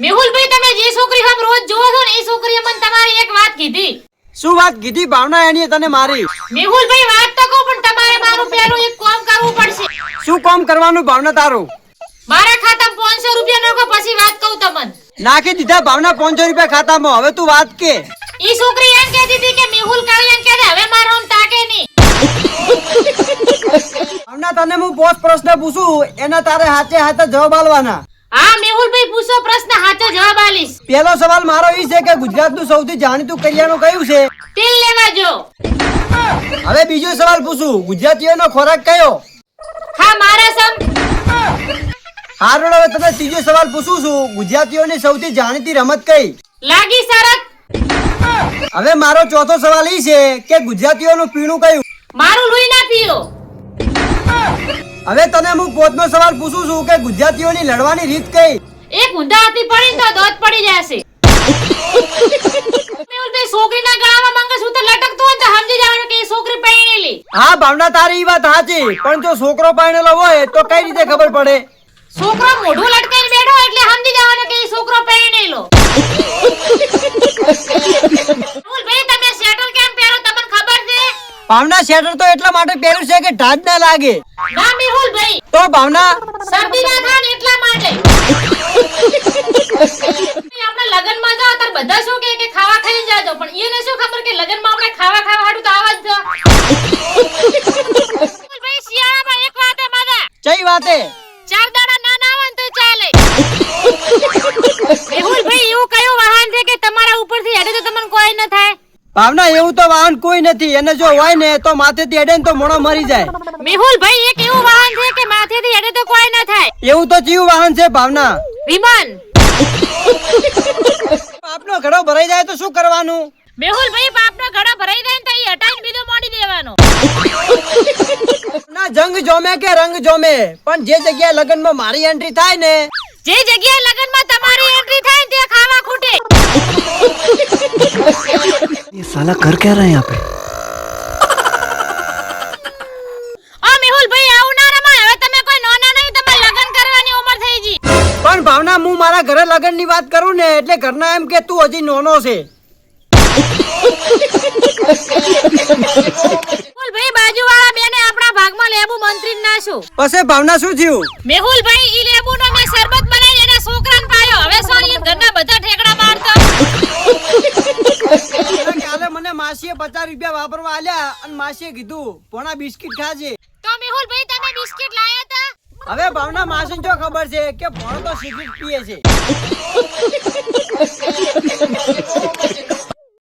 મેહુલભાઈ તમે જે છોકરી હમ રોજ જોવો છો ને એ છોકરીએ મને તમારી એક વાત કીધી. શું વાત કીધી? ભાવના એની તને મારી. મેહુલભાઈ વાત તો કહું પણ તમારે મારું પેલું એક કામ કરવું પડશે. શું કામ કરવાનું ભાવના તારું? મારા ખાતામાં 500 રૂપિયા નાખો પછી વાત કહું તમને. નાખી દીધા ભાવના પાંચસો રૂપિયા ખાતામાં. હવે તું વાત કે. ઈ છોકરી એમ કહેતી હતી કે મેહુલ કાળી એમ કહેતી હવે મારો તાકે નહીં. ભાવના તને હું પોસ્ટ પ્રશ્ન પૂછું એના તારે હાથે હાથે જવાબ આલવાના. હા પૂછો પ્રશ્ન સાચો જવાબ આલીશ પહેલો સવાલ મારો એ છે કે ગુજરાતનું સૌથી જાણીતું કરિયાણું કયું છે? તેલ લેવા જો. હવે બીજો સવાલ પૂછું ગુજરાતીઓનો ખોરાક કયો? હા મારા સમ હારું હવે તમે ત્રીજો સવાલ પૂછું છું ગુજરાતીઓની સૌથી જાણીતી રમત કઈ? લાગી સરત હવે મારો ચોથો સવાલ એ છે કે ગુજરાતીઓનું પીણું કયું? મારું લુઈ ના પીઓ. હવે તને હું પોતનો સવાલ પૂછું છું કે ગુજરાતીઓની લડવાની રીત કઈ? એક ઊંધા હાથી પડી તો દોત પડી જશે. મેહુલભાઈ છોકરીના ગળામાં મંગળસૂત્ર લટકતું હોય તો સમજી જવાનું કે એ છોકરી પરણેલી. હા ભાવના તારી વાત સાચી પણ જો છોકરો પરણેલો હોય તો કઈ રીતે ખબર પડે? છોકરો મોઢું લટકાઈને બેઠો એટલે સમજી જવાનું કે એ છોકરો પરણેલો. મેહુલભાઈ તમે શેટલ કેમ પહેરો? તમને ખબર છે? ભાવના શેટર તો એટલા માટે પહેર્યું છે કે ઢાઢ ના લાગે. ના મેહુલભાઈ તો ભાવના શરદી ના થાય એટલા માટે આપણે લગનમાં જાવ ત્યારે બધા શું કે કે ખાવા ખાઈ જાજો પણ એને શું ખબર કે લગનમાં આપણે ખાવા ખાવા હાડું તો આવા જ ભાઈ શિયાળામાં એક વાત હે મારા. ચઈ વાતે ચાર દાડા ના ના આવે તો ચાલે. મેહુલભાઈ એવું કયું વાહન છે કે તમારા ઉપરથી હેડે તો તમને કોઈ ન થાય? ભાવના એવું તો વાહન કોઈ નથી. એને જો હોય ને તો માથેથી અડે ને તો મોણો મરી જાય. મેહુલભાઈ એક એવું વાહન છે કે માથેથી હેડે તો કોઈ ન થાય. એવું તો જીવ વાહન છે ભાવના. વિમાન. આપનો ઘડો ભરાઈ જાય તો શું કરવાનું મેહુલભાઈ બાપનો ઘડો ભરાઈ જાય ને તો ઈ હટાઈને બીજો મોડી દેવાનો ના જંગ જોમે કે રંગ જોમે પણ જે જગ્યાએ લગ્નમાં મારી એન્ટ્રી થાય ને જે જગ્યાએ લગનમાં તમારી એન્ટ્રી થાય ને તે ખાવા ખૂટે ये साला कर क्या रहा है यहाँ पे હું મારા ઘરે લગ્નની વાત કરું ને એટલે ઘરના એમ કે તું હજી નોનો છે. મેહુલભાઈ બાજુવાળા બેને આપણા ભાગમાં લેબુ મંત્રી નાશું પછી ભાવના શું થયું? મેહુલભાઈ ઈ લેબુનો મેં શરબત બનાવી એના છોકરાને પાયો હવે સોની ઘરના બધા ઠેકડા મારતા? કાલે મને માસીએ પચાસ રૂપિયા વાપરવા આલ્યા અને માસીએ કીધું પોણા બિસ્કિટ ખાજે. તો મેહુલભાઈ તમે બિસ્કિટ લાયા હવે ભાવના માસન જો ખબર છે કે ભણો તો સિગરેટ પીએ છે.